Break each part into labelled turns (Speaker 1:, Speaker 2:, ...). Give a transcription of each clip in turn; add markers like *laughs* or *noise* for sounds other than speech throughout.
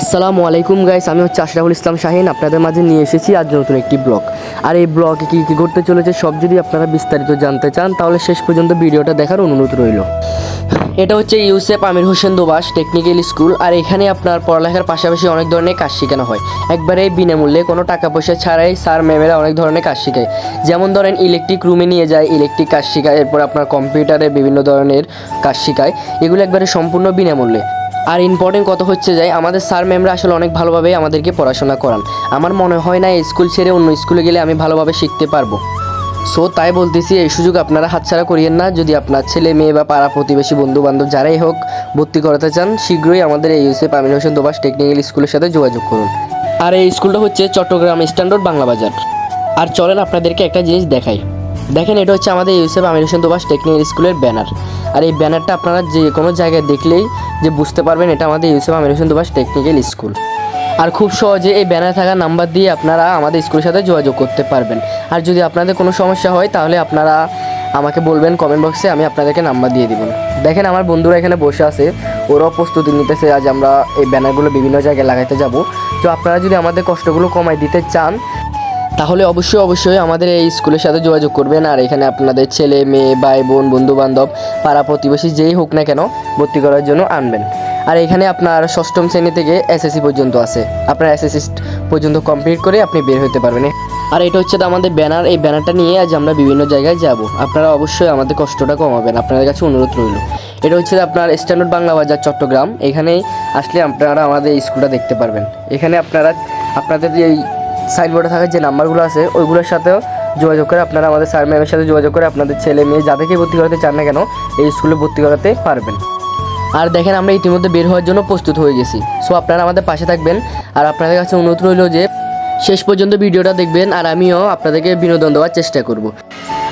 Speaker 1: আসসালামু আলাইকুম গাইস আমি হচ্ছে আশরাফুল ইসলাম শাহিন, আপনাদের মাঝে নিয়ে এসেছি আজ নতুন একটি ব্লগ আর এই ব্লগে কী কী করতে চলেছে সব যদি আপনারা বিস্তারিত জানতে চান, তাহলে শেষ পর্যন্ত ভিডিওটা দেখার অনুরোধ রইল। এটা হচ্ছে Yousef Amir Hossain Dobas technical school আর এখানে আপনার পড়ালেখার পাশাপাশি অনেক ধরনের কাজ শেখানো হয়। একবারে বিনামূল্যে কোনো টাকা পয়সা ছাড়াই স্যার ম্যামেরা অনেক ধরনের কাজ শেখায়। যেমন ধরেন ইলেকট্রিক রুমে নিয়ে যায় ইলেকট্রিক কাজ শেখায়, এরপর আপনার কম্পিউটারে বিভিন্ন ধরনের কাজ শেখায়। এগুলো একবারে সম্পূর্ণ বিনামূল্যে। আর ইম্পর্টেন্ট কত হচ্ছে যায় আমাদের স্যার ম্যামরা আসলে অনেক ভালোভাবে আমাদেরকে পড়াশোনা করান। আমার মনে হয় না স্কুল ছেড়ে অন্য স্কুলে গেলে আমি ভালোভাবে শিখতে পারব। সো তাই বলতেছি, এই সুযোগ আপনারা হাতছাড়া করিয়েন না। যদি আপনার ছেলে মেয়ে বা পাড়া প্রতিবেশী বন্ধু বান্ধব যারাই হোক ভর্তি করাতে চান, শীঘ্রই আমাদের এই ইউসেফ আমির হোসেন দোবাস টেকনিক্যাল স্কুলের সাথে যোগাযোগ করুন। আর এই স্কুলটা হচ্ছে চট্টগ্রাম স্ট্যান্ডার্ড বাংলা বাজার। আর চলেন আপনাদেরকে একটা জিনিস দেখাই। দেখেন, এটা হচ্ছে আমাদের ইউসেফ আমির হোসেন দোবাস টেকনিক্যাল স্কুলের ব্যানার আর এই ব্যানারটা আপনারা যে কোনো জায়গায় দেখলেই যে বুঝতে পারবেন, এটা আমাদের Yousef Amir Hossain Dobas technical school. আর খুব সহজে এই ব্যানার থাকা নাম্বার দিয়ে আপনারা আমাদের স্কুলের সাথে যোগাযোগ করতে পারবেন। আর যদি আপনাদের কোনো সমস্যা হয়, তাহলে আপনারা আমাকে বলবেন কমেন্ট বক্সে আমি আপনাদেরকে নাম্বার দিয়ে দিব। দেখেন, আমার বন্ধুরা এখানে বসে আছে, ওরাও প্রস্তুতি নিতেছে আজ আমরা এই ব্যানারগুলো বিভিন্ন জায়গায় লাগাইতে যাব। তো আপনারা যদি আমাদের কষ্টগুলো কমাই দিতে চান তাহলে অবশ্যই অবশ্যই আমাদের এই স্কুলের সাথে যোগাযোগ করবেন। আর এখানে আপনাদের ছেলে, মেয়ে, ভাই, বোন বন্ধু বান্ধব পাড়া প্রতিবেশী যেই হোক না কেন ভর্তি করার জন্য আনবেন। আর এখানে আপনার ষষ্ঠম শ্রেণি থেকে এসএসসি পর্যন্ত আছে। আপনার এসএসসি পর্যন্ত কমপ্লিট করে আপনি বের হতে পারবেন। আর এটা হচ্ছে তো আমাদের ব্যানার এই ব্যানারটা নিয়ে আজ আমরা বিভিন্ন জায়গায় যাব। আপনারা অবশ্যই আমাদের কষ্টটা কমাবেন। আপনাদের কাছে অনুরোধ রইল। এটা হচ্ছে আপনার স্ট্যান্ডার্ড বাংলা বাজার চট্টগ্রাম এখানে আসলে আপনারা আমাদের স্কুলটা দেখতে পারবেন। এখানে আপনারা, আপনাদের এই সাইনবোর্ডে থাকা যে নাম্বারগুলো আছে, ওইগুলোর সাথেও যোগাযোগ করে আপনারা আমাদের স্যার ম্যামের সাথে যোগাযোগ করে আপনাদের ছেলে মেয়ে যাদেরকে ভর্তি করাতে চান না কেন, এই স্কুলে ভর্তি করাতে পারবেন। আর দেখেন আমরা ইতিমধ্যে বের হওয়ার জন্য প্রস্তুত হয়ে গেছি। সো আপনারা আমাদের পাশে থাকবেন। আর আপনাদের কাছে অনুরোধ রইল যে, শেষ পর্যন্ত ভিডিওটা দেখবেন আর আমিও আপনাদেরকে বিনোদন দেওয়ার চেষ্টা করব।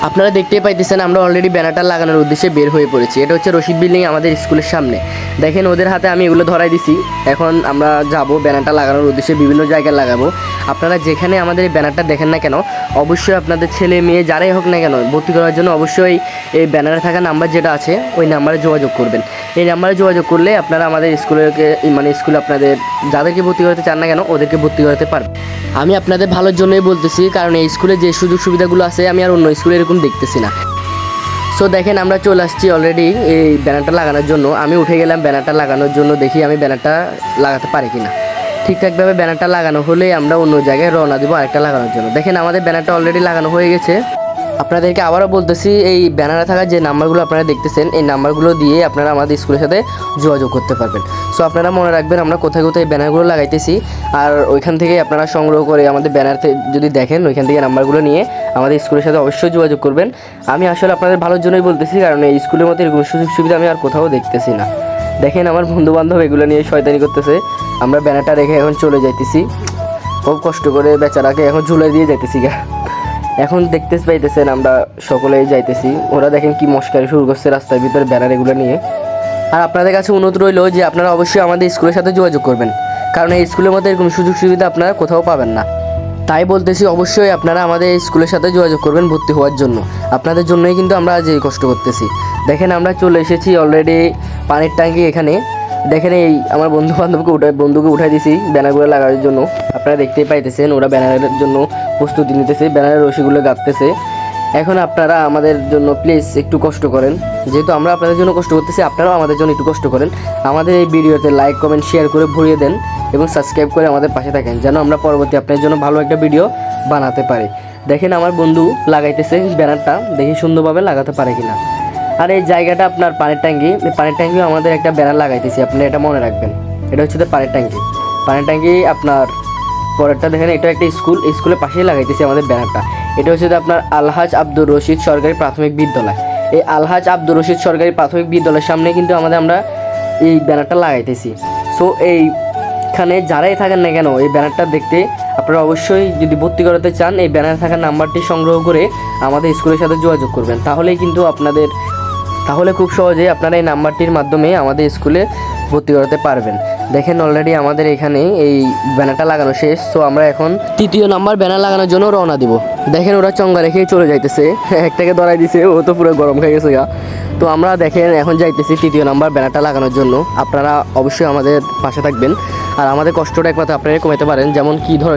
Speaker 1: আপনারা দেখতেই পাইতেছেন আমরা অলরেডি ব্যানারটা লাগানোর উদ্দেশ্যে বের হয়ে পড়েছি। এটা হচ্ছে রশিদ বিল্ডিং আমাদের স্কুলের সামনে। দেখেন ওদের হাতে আমি এগুলো ধরাই দিছি। এখন আমরা যাব ব্যানারটা লাগানোর উদ্দেশ্যে, বিভিন্ন জায়গায় লাগাবো। আপনারা যেখানে আমাদের এই ব্যানারটা দেখেন না কেন, অবশ্যই আপনাদের ছেলে মেয়ে যারাই হোক না কেন, ভর্তি করার জন্য অবশ্যই এই ব্যানারে থাকা নাম্বার যেটা আছে, ওই নাম্বারে যোগাযোগ করবেন। এই নাম্বারে যোগাযোগ করলে আপনারা আমাদের স্কুলেকে মানে স্কুলে আপনাদের যাদেরকে ভর্তি করাতে চান না কেন, ওদেরকে ভর্তি করাতে পারবেন। আমি আপনাদের ভালোর জন্যই বলতেছি, কারণ এই স্কুলে যে সুযোগ সুবিধাগুলো আছে, আমি আর অন্য স্কুলে এরকম দেখতেছি না। সো দেখেন, আমরা চলে আসছি অলরেডি এই ব্যানারটা লাগানোর জন্য। আমি উঠে গেলাম ব্যানারটা লাগানোর জন্য, দেখি আমি ব্যানারটা লাগাতে পারি কিনা। ঠিকঠাকভাবে ব্যানারটা লাগানো হলে আমরা অন্য জায়গায় রওনা দেবো আরেকটা লাগানোর জন্য। দেখেন, আমাদের ব্যানারটা অলরেডি লাগানো হয়ে গেছে। আপনাদেরকে আবারও বলতেছি, এই ব্যানারে থাকা যে নাম্বারগুলো আপনারা দেখতেছেন, এই নাম্বারগুলো দিয়ে আপনারা আমাদের স্কুলের সাথে যোগাযোগ করতে পারবেন। সো আপনারা মনে রাখবেন, আমরা কোথায় কোথায় ব্যানারগুলো লাগাইতেছি, আর ওইখান থেকে আপনারা সংগ্রহ করে আমাদের ব্যানার যদি দেখেন, ওইখান থেকে নাম্বারগুলো নিয়ে আমাদের স্কুলের সাথে অবশ্যই যোগাযোগ করবেন। আমি আসলে আপনাদের ভালোর জন্যই বলতেছি, কারণ এই স্কুলের মধ্যে এরকম সুযোগ সুবিধা আমি আর কোথাও দেখতেছি না। দেখেন, আমার বন্ধু বান্ধব এগুলো নিয়ে শয়তানি করতেছে। আমরা ব্যানারটা রেখে এখন চলে যাইতেছি। খুব কষ্ট করে বেচারাকে এখন ঝুলে দিয়ে যাইতেছি গা। এখন দেখতে পাইতেছেন আমরা সকলেই যাইতেছি। ওরা দেখেন কি মস্কারি শুরু করছে রাস্তার ভিতরে ব্যানার এগুলো নিয়ে। আর আপনাদের কাছে অনুরোধ রইল যে আপনারা অবশ্যই আমাদের স্কুলের সাথে যোগাযোগ করবেন। কারণ এই স্কুলের মধ্যে এরকম সুযোগ সুবিধা আপনারা কোথাও পাবেন না। তাই বলতেছি অবশ্যই আপনারা আমাদের স্কুলের সাথে যোগাযোগ করবেন ভর্তি হওয়ার জন্য। আপনাদের জন্যই কিন্তু আমরা আজ এই কষ্ট করতেছি। দেখেন আমরা চলে এসেছি অলরেডি পানির ট্যাঙ্কি এখানে। দেখেন এই আমার বন্ধু বান্ধবকে উঠে বন্ধুকে উঠাই দিছি ব্যানারগুলো লাগানোর জন্য। আপনারা দেখতেই পাইতেছেন, ওরা ব্যানারের জন্য প্রস্তুতি নিতেছে ব্যানারের রশিগুলো গাঁথতেছে। এখন আপনারা আমাদের জন্য প্লিজ একটু কষ্ট করেন। যেহেতু আমরা আপনাদের জন্য কষ্ট করতেছি, আপনারাও আমাদের জন্য একটু কষ্ট করেন। আমাদের এই ভিডিওতে লাইক কমেন্ট শেয়ার করে ভরিয়ে দেন এবং সাবস্ক্রাইব করে আমাদের পাশে থাকেন, যেন আমরা পরবর্তী আপনার জন্য ভালো একটা ভিডিও বানাতে পারি। দেখেন আমার বন্ধু লাগাইতেছে ব্যানারটা দেখি সুন্দরভাবে লাগাতে পারে কিনা। আর এই জায়গাটা আপনার পানির ট্যাঙ্কি। এই পানির ট্যাঙ্কিও আমাদের একটা ব্যানার লাগাইতেছি, আপনি এটা মনে রাখবেন। এটা হচ্ছে পানির ট্যাঙ্কি। পানির ট্যাঙ্কি আপনার পরেরটা দেখেন, এটা একটা স্কুল স্কুলের পাশেই লাগাইতেছি আমাদের ব্যানারটা। এটা হচ্ছে আপনার আলহাজ আব্দুর রশিদ সরকারি প্রাথমিক বিদ্যালয়। এই আলহাজ আব্দুর রশিদ সরকারি প্রাথমিক বিদ্যালয়ের সামনে কিন্তু আমাদের আমরা এই ব্যানারটা লাগাইতেছি। সো এইখানে যারাই থাকেন না কেন, এই ব্যানারটা দেখতে আপনারা অবশ্যই যদি ভর্তি করাতে চান, এই ব্যানারে থাকা নাম্বারটি সংগ্রহ করে আমাদের স্কুলের সাথে যোগাযোগ করবেন। তাহলেই কিন্তু আপনাদের তাহলে খুব সহজে আপনারা এই নাম্বারটির মাধ্যমে আমাদের স্কুলে ভর্তি করাতে পারবেন। দেখেন অলরেডি আমাদের এখানে এই ব্যানারটা লাগানো শেষ সো আমরা এখন তৃতীয় নাম্বার ব্যানার লাগানোর জন্য রওনা দিব। দেখেন ওরা চঙ্গা রেখে চলে যাইতেছে, *laughs* একটাকে ধরাই দিছে, ও তো পুরো গরম খেয়ে গেছে গা। তো আমরা দেখেন এখন যাইতেছি তৃতীয় নাম্বার ব্যানারটা লাগানোর জন্য। আপনারা অবশ্যই আমাদের পাশে থাকবেন, আর আমাদের কষ্টটা একমাত্র আপনারা কমাতে পারেন, যেমন কি ধর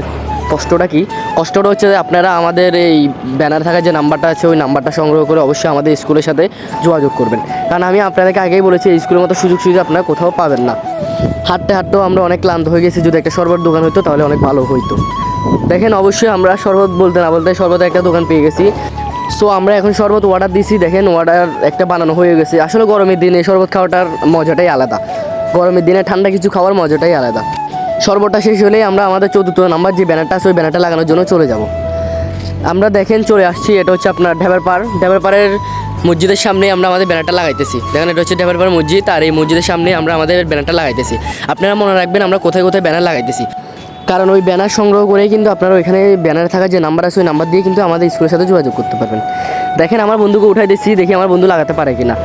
Speaker 1: কষ্টটা কি? কষ্টটা হচ্ছে যে আপনারা আমাদের এই ব্যানার থাকা যে নাম্বারটা আছে, ওই নাম্বারটা সংগ্রহ করে অবশ্যই আমাদের স্কুলের সাথে যোগাযোগ করবেন। কারণ আমি আপনাদেরকে আগেই বলেছি, এই স্কুলের মতো সুযোগ সুবিধা আপনারা কোথাও পাবেন না। হাঁটতে হাঁটতেও আমরা অনেক ক্লান্ত হয়ে গেছি, যদি একটা শরবত দোকান হতো তাহলে অনেক ভালো হইতো। দেখেন অবশ্যই আমরা শরবত বলতে না বলতে শরবত একটা দোকান পেয়ে গেছি। সো আমরা এখন শরবত অর্ডার দিছি, দেখেন অর্ডার একটা বানানো হয়ে গেছে। আসলে গরমের দিনে শরবত খাওয়াটার মজাটাই আলাদা। গরমের দিনে ঠান্ডা কিছু খাওয়ার মজাটাই আলাদা। শরবতটা শেষ হলেই আমরা আমাদের চতুর্থ নাম্বার যে ব্যানারটা আছে, ওই ব্যানারটা লাগানোর জন্য চলে যাব। আমরা দেখেন চলে আসছি, এটা হচ্ছে আপনার ঢেবার পাড়। ঢেবার পাড়ের মসজিদের সামনে আমরা আমাদের ব্যানারটা লাগাইতেছি। দেখেন, এটা হচ্ছে ঢেবার পাড় মসজিদ, আর এই মসজিদের সামনে আমরা আমাদের ব্যানারটা লাগাইতেছি। আপনারা মনে রাখবেন, আমরা কোথায় কোথায় ব্যানার লাগাইতেছি। কারণ ওই ব্যানার সংগ্রহ করেই কিন্তু আপনারা ওইখানে ব্যানারে থাকা যে নাম্বার আছে, ওই নাম্বার দিয়ে কিন্তু আমাদের স্কুলের সাথে যোগাযোগ করতে পারবেন। দেখেন, আমার বন্ধুকে উঠাই দিচ্ছি, দেখি আমার বন্ধু লাগাতে পারে কিনা।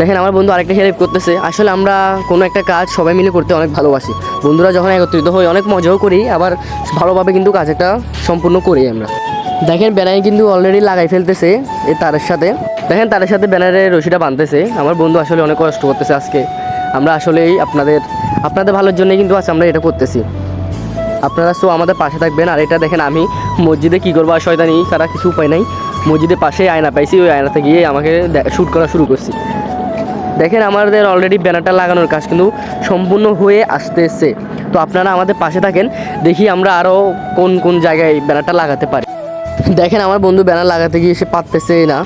Speaker 1: দেখেন আমার বন্ধু আরেকটা হেল্প করতেছে। আসলে আমরা কোনো একটা কাজ সবাই মিলে করতে অনেক ভালোবাসি। বন্ধুরা যখন একত্রিত হই, অনেক মজাও করি, আবার ভালোভাবে কিন্তু কাজটা সম্পূর্ণ করি আমরা। দেখেন ব্যানারে কিন্তু অলরেডি লাগাই ফেলতেছে এই তারের সাথে। দেখেন তারের সাথে ব্যানারে রশিটা বাঁধতেছে। আমার বন্ধু আসলে অনেক কষ্ট করতেছে আজকে। আমরা আসলেই আপনাদের আপনাদের ভালোর জন্যই কিন্তু আজ আমরা এটা করতেছি। আপনারা সো আমাদের পাশে থাকবেন। আর এটা দেখেন আমি মসজিদে কী করব আর শয়তানি ছাড়া কিছু উপায় নাই। মসজিদের পাশে আয়না পাইছি, ওই আয়নাতে গিয়ে আমাকে শ্যুট করা শুরু করছি। দেখেন আমাদের অলরেডি ব্যানারটা লাগানোর কাজ কিন্তু সম্পূর্ণ হয়ে আসতেছে। তো আপনারা আমাদের পাশে থাকেন, দেখি আমরা আরও কোন কোন জায়গায় ব্যানারটা লাগাতে পারি। দেখেন আমার বন্ধু ব্যানার লাগাতে গিয়ে সে পারতেছে না।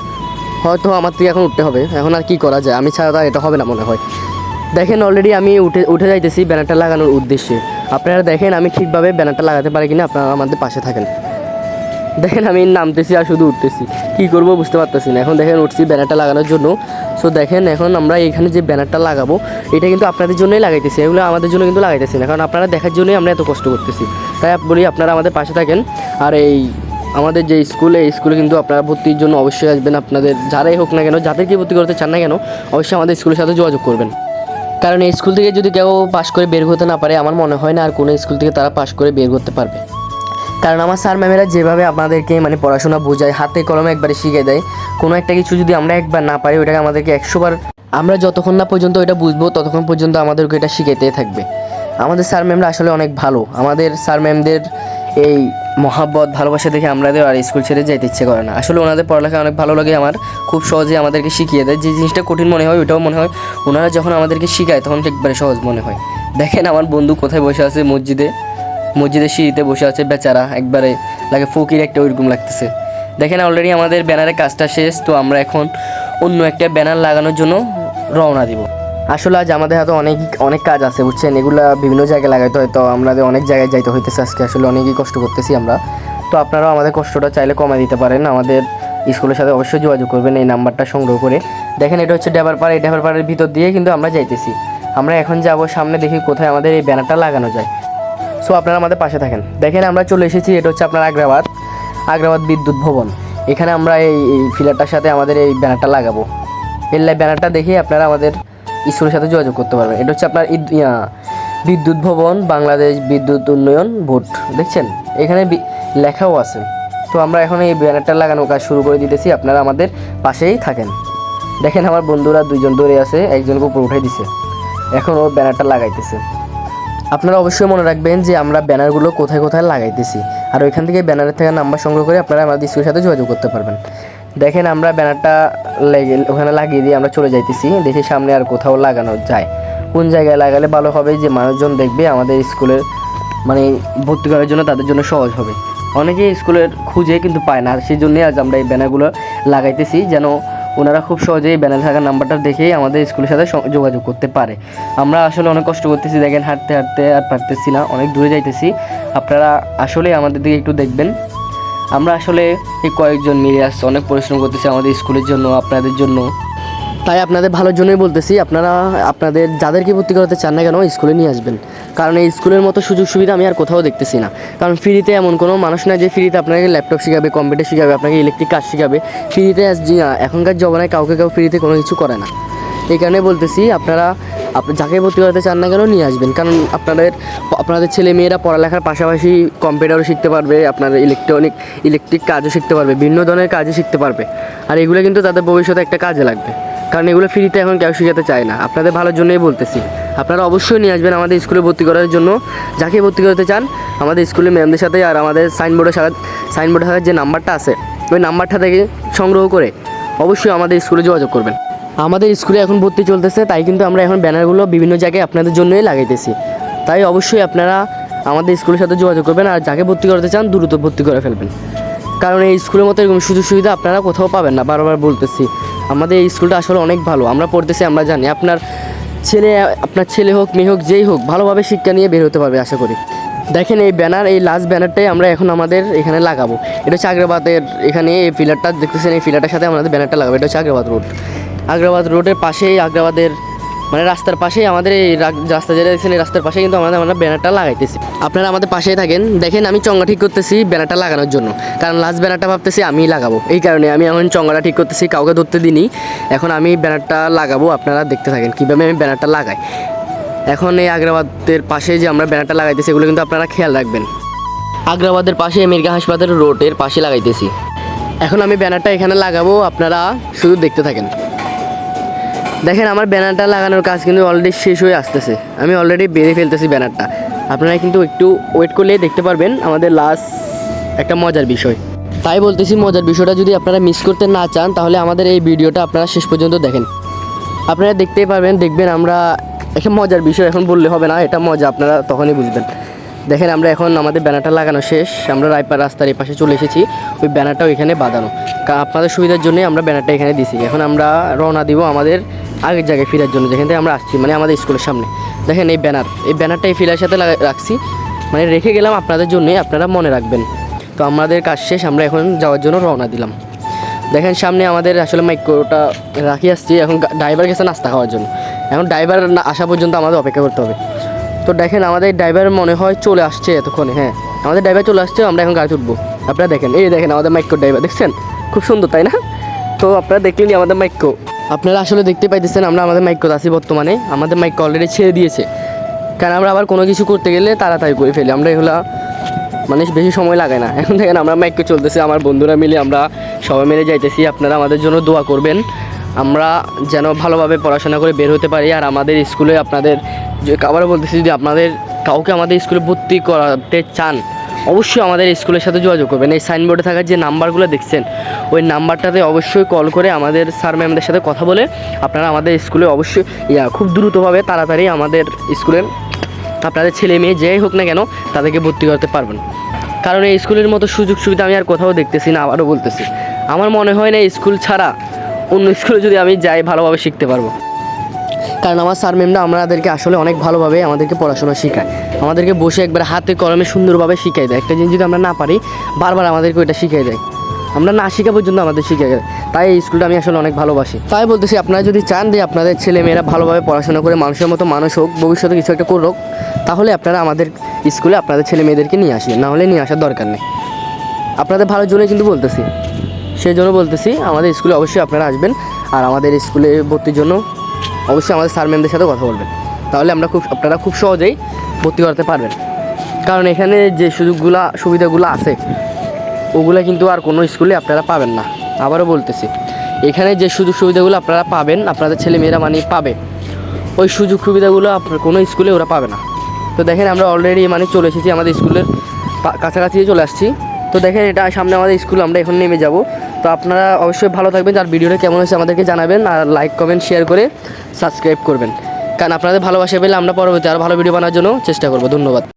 Speaker 1: হয়তো আমার থেকে এখন উঠতে হবে। এখন আর কি করা যায়? আমি ছাড়া এটা হবে না মনে হয়। দেখেন অলরেডি আমি উঠে উঠে যাইতেছি ব্যানারটা লাগানোর উদ্দেশ্যে। আপনারা দেখেন আমি ঠিকভাবে ব্যানারটা লাগাতে পারি কিনা, আপনারা আমাদের পাশে থাকেন। দেখেন আমি নামতেছি আর শুধু উঠতেছি। কী করব বুঝতে পারতেছি না। এখন দেখেন উঠছি ব্যানারটা লাগানোর জন্য। সো দেখেন এখন আমরা এখানে যে ব্যানারটা লাগাবো, এটা কিন্তু আপনাদের জন্যই লাগাইতেছি। এগুলো আমাদের জন্য কিন্তু লাগাইতেছি না। কারণ আপনারা দেখার জন্যই আমরা এত কষ্ট করতেছি। তাই বলি আপনারা আমাদের পাশে থাকেন। আর এই আমাদের যে স্কুলে, এই স্কুলে কিন্তু আপনারা ভর্তির জন্য অবশ্যই আসবেন। আপনাদের যারাই হোক না কেন যাদেরকে ভর্তি করতে চান না কেন, অবশ্যই আমাদের স্কুলের সাথে যোগাযোগ করবেন। কারণ এই স্কুল থেকে যদি কেউ পাশ করে বের হতে না পারে, আমার মনে হয় না আর কোনো স্কুল থেকে তারা পাশ করে বের করতে পারবে। কারণ আমার স্যার ম্যামেরা যেভাবে আপনাদেরকে মানে পড়াশোনা বোঝায়, হাতে কলমে একবারে শিখে দেয়। কোনো একটা কিছু যদি আমরা একবার না পারি ওটাকে আমাদেরকে একশোবার আমরা যতক্ষণ না পর্যন্ত এটা বুঝব, ততক্ষণ পর্যন্ত আমাদেরকে এটা শিখাইতেই থাকবে। আমাদের স্যার ম্যামরা আসলে অনেক ভালো। আমাদের স্যার ম্যামদের এই মহাব্বত, ভালোবাসা দেখে আমাদের আর স্কুল ছেড়ে যাইতে ইচ্ছে করে না। আসলে ওনাদের পড়ালেখা অনেক ভালো লাগে আমার। খুব সহজে আমাদেরকে শিখিয়ে দেয়। যে জিনিসটা কঠিন মনে হয়, ওইটাও মনে হয়। ওনারা যখন আমাদেরকে শিখায়, তখন একবারে সহজ মনে হয়। দেখেন আমার বন্ধু কোথায় বসে আছে মসজিদে। মসজিদের সিঁড়িতে বসে আছে বেচারা। একবারে লাগে ফকির একটা ওইরকম লাগতেছে। দেখেন অলরেডি আমাদের ব্যানারের কাজটা শেষ, তো আমরা এখন অন্য একটা ব্যানার লাগানোর জন্য রওনা দিব। আসলে আজ আমাদের হাতে অনেক অনেক কাজ আছে, বুঝছেন? এগুলা বিভিন্ন জায়গায় লাগাইতে হয়, তো আমাদের অনেক জায়গায় যাইতে হইতেছে আজকে। আসলে অনেকই কষ্ট করতেছি আমরা। তো আপনারাও আমাদের কষ্টটা চাইলে কমাই দিতে পারেন। আমাদের স্কুলের সাথে অবশ্যই যোগাযোগ করবেন, এই নাম্বারটা সংগ্রহ করে। দেখেন, এটা হচ্ছে ডেবারপাড় এই ডেবারপাড়ের ভিতর দিয়ে কিন্তু আমরা যাইতেছি। আমরা এখন যাব সামনে দেখি কোথায় আমাদের এই ব্যানারটা লাগানো যায়। সো আপনারা আমাদের পাশে থাকেন। দেখেন, আমরা চলে এসেছি, এটা হচ্ছে আপনার আগ্রাবাদ। আগ্রাবাদ বিদ্যুৎ ভবন। এখানে আমরা এই ফিলারটার সাথে আমাদের এই ব্যানারটা লাগাবো। এর ব্যানারটা দেখে আপনারা আমাদের স্কুলের সাথে যোগাযোগ করতে পারবেন। এটা হচ্ছে আপনার বিদ্যুৎ ভবন, বাংলাদেশ বিদ্যুৎ উন্নয়ন বোর্ড। দেখছেন? এখানে লেখাও আছে। তো আমরা এখন এই ব্যানারটা লাগানোর কাজ শুরু করে দিতেছি। আপনারা আমাদের পাশেই থাকেন। দেখেন, আমার বন্ধুরা দুইজন দৌড়ে আছে, একজনকে উপর উঠাই দিছে। এখন ও ব্যানারটা লাগাইতেছে। আপনারা অবশ্যই মনে রাখবেন যে আমরা ব্যানারগুলো কোথায় কোথায় লাগাইতেছি। আর ওইখান থেকে ব্যানারের থেকে নাম্বার সংগ্রহ করে আপনারা আমাদের স্কুলের সাথে যোগাযোগ করতে পারবেন। দেখেন আমরা ব্যানারটা লেগে ওখানে লাগিয়ে দিয়ে আমরা চলে যাইতেছি। দেখি সামনে আর কোথাও লাগানো যায়। কোন জায়গায় লাগালে ভালো হবে যে মানুষজন দেখবে আমাদের স্কুলের মানে ভর্তি করার জন্য তাদের জন্য সহজ হবে। অনেকে স্কুলের খুঁজে কিন্তু পায় না। সেই জন্যই আজ আমরা এই ব্যানারগুলো লাগাইতেছি যেন ওনারা খুব সহজেই ব্যানার থাকা নাম্বারটা দেখেই আমাদের স্কুলের সাথে যোগাযোগ করতে পারে। আমরা আসলে অনেক কষ্ট করতেছি, দেখেন হাঁটতে হাঁটতে আর পারতেছি না, অনেক দূরে যাইতেছি। আপনারা আসলে আমাদের দিকে একটু দেখবেন। আমরা আসলে এই কয়েকজন মিলে আসছে অনেক পরিশ্রম করতেছি আমাদের স্কুলের জন্য, আপনাদের জন্য। তাই আপনাদের ভালোর জন্যই বলতেছি, আপনারা, আপনাদের যাদেরকে ভর্তি করাতে চান না কেন, স্কুলে নিয়ে আসবেন। কারণ এই স্কুলের মতো সুযোগ সুবিধা আমি আর কোথাও দেখতেছি না। কারণ ফ্রিতে এমন কোনো মানুষ না যে ফ্রিতে আপনাকে ল্যাপটপ শেখাবে, কম্পিউটার শেখাবে, আপনাকে ইলেকট্রিক কাজ শেখাবে। ফ্রিতে এখনকার জমানায় কাউকে কেউ ফ্রিতে কোনো কিছু করে না। এই কারণে বলতেছি, আপনারা আপনি যাকে ভর্তি করাতে চান না কেন, নিয়ে আসবেন। কারণ আপনাদের আপনাদের ছেলে মেয়েরা পড়ালেখার পাশাপাশি কম্পিউটারও শিখতে পারবে, আপনার ইলেকট্রনিক ইলেকট্রিক কাজও শিখতে পারবে বিভিন্ন ধরনের কাজও শিখতে পারবে। আর এগুলো কিন্তু তাদের ভবিষ্যতে একটা কাজে লাগবে। কারণ এগুলো ফ্রিতে এখন কেউ শিখাতে চায় না। আপনাদের ভালোর জন্যই বলতেছি। আপনারা অবশ্যই নিয়ে আসবেন আমাদের স্কুলে ভর্তি করার জন্য। যাকে ভর্তি করতে চান, আমাদের স্কুলের ম্যামদের সাথে আর আমাদের সাইনবোর্ডের সাথে সাইনবোর্ডের সাথে যে নাম্বারটা আছে, ওই নাম্বারটা থেকে সংগ্রহ করে অবশ্যই আমাদের স্কুলে যোগাযোগ করবেন। আমাদের স্কুলে এখন ভর্তি চলতেছে, তাই কিন্তু আমরা এখন ব্যানারগুলো বিভিন্ন জায়গায় আপনাদের জন্যই লাগাইতেছি। তাই অবশ্যই আপনারা আমাদের স্কুলের সাথে যোগাযোগ করবেন আর যাকে ভর্তি করতে চান, দ্রুত ভর্তি করে ফেলবেন। কারণ এই স্কুলের মতো এরকম সুযোগ সুবিধা আপনারা কোথাও পাবেন না, বারবার বলতেছি। আমাদের এই স্কুলটা আসলে অনেক ভালো। আমরা পড়তেছি, আমরা জানি। আপনার ছেলে আপনার ছেলে হোক, মেয়ে হোক, যেই হোক, ভালোভাবে শিক্ষা নিয়ে বের হতে পারবে, আশা করি। দেখেন এই ব্যানার, এই লাস্ট ব্যানারটাই আমরা এখন আমাদের এখানে লাগাবো। এটা হচ্ছে আগ্রাবাদের এখানে এই পিলারটা দেখতেছেন এই পিলারটার সাথে আমাদের ব্যানারটা লাগাবো। এটা হচ্ছে আগ্রাবাদ রোড আগ্রাবাদ রোডের পাশেই আগ্রাবাদের মানে রাস্তার পাশেই আমাদের এই রাস্তা যেটা দেখছেন এই রাস্তার পাশে কিন্তু আমাদের আমরা ব্যানারটা লাগাইতেছি। আপনারা আমাদের পাশেই থাকেন। দেখেন, আমি চঙ্গা ঠিক করতেছি ব্যানারটা লাগানোর জন্য। কারণ লাস্ট ব্যানারটা ভাবতেছি আমিই লাগাবো। এই কারণে আমি এখন চঙ্গাটা ঠিক করতেছি, কাউকে ধরতে দিনই এখন আমি ব্যানারটা লাগাবো, আপনারা দেখতে থাকেন। কীভাবে আমি ব্যানারটা লাগাই। এখন এই আগ্রাবাদের পাশে যে আমরা ব্যানারটা লাগাইতেছি, এগুলো কিন্তু আপনারা খেয়াল রাখবেন। আগ্রাবাদের পাশে মির্গা হাসপাতাল রোডের পাশে লাগাইতেছি। এখন আমি ব্যানারটা এখানে লাগাবো, আপনারা শুধু দেখতে থাকেন। দেখেন, আমার ব্যানারটা লাগানোর কাজ কিন্তু অলরেডি শেষ হয়ে আসতেছে। আমি অলরেডি বেরিয়ে ফেলতেছি ব্যানারটা। আপনারা কিন্তু একটু ওয়েট করলেই দেখতে পারবেন আমাদের লাস্ট একটা মজার বিষয়। তাই বলতেছি, মজার বিষয়টা যদি আপনারা মিস করতে না চান, তাহলে আমাদের এই ভিডিওটা আপনারা শেষ পর্যন্ত দেখেন। আপনারা দেখতেই পারবেন, দেখবেন আমরা একটা মজার বিষয় এখন বললে হবে না, এটা মজা, আপনারা তখনই বুঝবেন। দেখেন, আমরা এখন আমাদের ব্যানারটা লাগানো শেষ, আমরা রায়পার রাস্তার এই পাশে চলে এসেছি, ওই ব্যানারটাও এখানে বাঁধানো। আপনাদের সুবিধার জন্যই আমরা ব্যানারটা এখানে দিছি। এখন আমরা রওনা দিব আমাদের আগের জায়গায় ফেরার জন্য, যেখান থেকে আমরা আসছি মানে আমাদের স্কুলের সামনে। দেখেন এই ব্যানার, এই ব্যানারটা এই ফিলার সাথে রাখছি। মানে রেখে গেলাম আপনাদের জন্যই, আপনারা মনে রাখবেন। তো আমাদের কাজ শেষ, আমরা এখন যাওয়ার জন্য রওনা দিলাম। দেখেন সামনে আমাদের আসলে মাইক্রোটা রাখি আসছি, এখন ড্রাইভার গেছে নাস্তা খাওয়ার জন্য। এখন ড্রাইভার আসা পর্যন্ত আমাদের অপেক্ষা করতে হবে। তো দেখেন আমাদের ড্রাইভার মনে হয় চলে আসছে এতক্ষণে হ্যাঁ। আমাদের ড্রাইভার চলে আসছে, আমরা এখন গাড়ি উঠবো। আপনারা দেখেন, এই দেখেন আমাদের মাইক্রো ড্রাইভার, দেখছেন? খুব সুন্দর, তাই না? তো আপনারা দেখলেনি আমাদের মাইক্রো। আপনারা আসলে দেখতে পাইতেছেন, আমরা আমাদের মাইক্রোতে আছি বর্তমানে? আমাদের মাইক্রো অলরেডি ছেড়ে দিয়েছে। কারণ আমরা আবার কোনো কিছু করতে গেলে তাড়াতাড়ি করে ফেলি। আমরা এগুলা মানে বেশি সময় লাগে না। এখন দেখেন আমরা মাইকে চলতেছি, আমার বন্ধুরা মিলে আমরা সবাই মিলে যাইতেছি। আপনারা আমাদের জন্য দোয়া করবেন। আমরা যেন ভালোভাবে পড়াশোনা করে বের হতে পারি। আর আমাদের স্কুলে আপনাদের আবারও বলতেছি, যদি আপনাদের কাউকে আমাদের স্কুলে ভর্তি করাতে চান অবশ্যই আমাদের স্কুলের সাথে যোগাযোগ করবেন। এই সাইনবোর্ডে থাকা যে নাম্বারগুলো দেখছেন, ওই নাম্বারটাতে অবশ্যই কল করে আমাদের স্যার ম্যামদের সাথে কথা বলে আপনারা আমাদের স্কুলে অবশ্যই, ইয়া, খুব দ্রুতভাবে তাড়াতাড়ি আমাদের স্কুলের আপনাদের ছেলে মেয়ে যেই হোক না কেন তাদেরকে ভর্তি করতে পারবেন। কারণ এই স্কুলের মতো সুযোগ সুবিধা আমি আর কোথাও দেখতেছি না, আবারও বলতেছি। আমার মনে হয় না স্কুল ছাড়া অন্য স্কুলে যদি আমি যাই, ভালোভাবে শিখতে পারব। কারণ আমার স্যার ম্যামরা আমাদেরকে আসলে অনেক ভালোভাবে আমাদেরকে পড়াশোনা শেখায়। আমাদেরকে বসে একবার হাতে কলমে সুন্দরভাবে শিখাই দেয়। একটা জিনিস যদি আমরা না পারি, বারবার আমাদেরকে ওইটা শিখিয়ে দেয়। আমরা না শিখা পর্যন্ত আমাদের শিখে দেয়। তাই এই স্কুলটা আমি আসলে অনেক ভালোবাসি। তাই বলতেছি, আপনারা যদি চান যে আপনাদের ছেলে মেয়েরা ভালোভাবে পড়াশোনা করে মানুষের মতো মানুষ হোক, ভবিষ্যতে কিছু একটা করুক, তাহলে আপনারা আমাদের স্কুলে আপনাদের ছেলে মেয়েদেরকে নিয়ে আসেন। না হলে নিয়ে আসার দরকার নেই। আপনাদের ভালোর জন্যই কিন্তু বলতেছি। সেই জন্য বলতেছি, আমাদের স্কুলে অবশ্যই আপনারা আসবেন। আর আমাদের স্কুলে ভর্তির জন্য অবশ্যই আমাদের স্যার ম্যামদের সাথে কথা বলবেন। তাহলে আমরা খুব, আপনারা খুব সহজেই ভর্তি করতে পারবেন। কারণ এখানে যে সুযোগগুলা, সুবিধাগুলো আছে, ওগুলো কিন্তু আর কোনো স্কুলে আপনারা পাবেন না। আবারও বলতেছি, এখানে যে সুযোগ সুবিধাগুলো আপনারা পাবেন, আপনাদের ছেলে মেয়েরা মানে পাবে, ওই সুযোগ সুবিধাগুলো আপনার কোনো স্কুলে ওরা পাবে না। তো দেখেন আমরা অলরেডি মানে চলে এসেছি আমাদের স্কুলের কাছাকাছি চলে আসছি। তো দেখেন এটা সামনে আমাদের স্কুল আমরা এখন নেমে যাব। তো আপনারা অবশ্যই ভালো থাকবেন আর ভিডিওটা কেমন হয়েছে আমাদেরকে জানাবেন আর লাইক কমেন্ট শেয়ার করে সাবস্ক্রাইব করবেন। কারণ আপনাদের ভালোবাসা পেলে আমরা পরবর্তী আরও ভালো ভিডিও বানার জন্য চেষ্টা করব। ধন্যবাদ।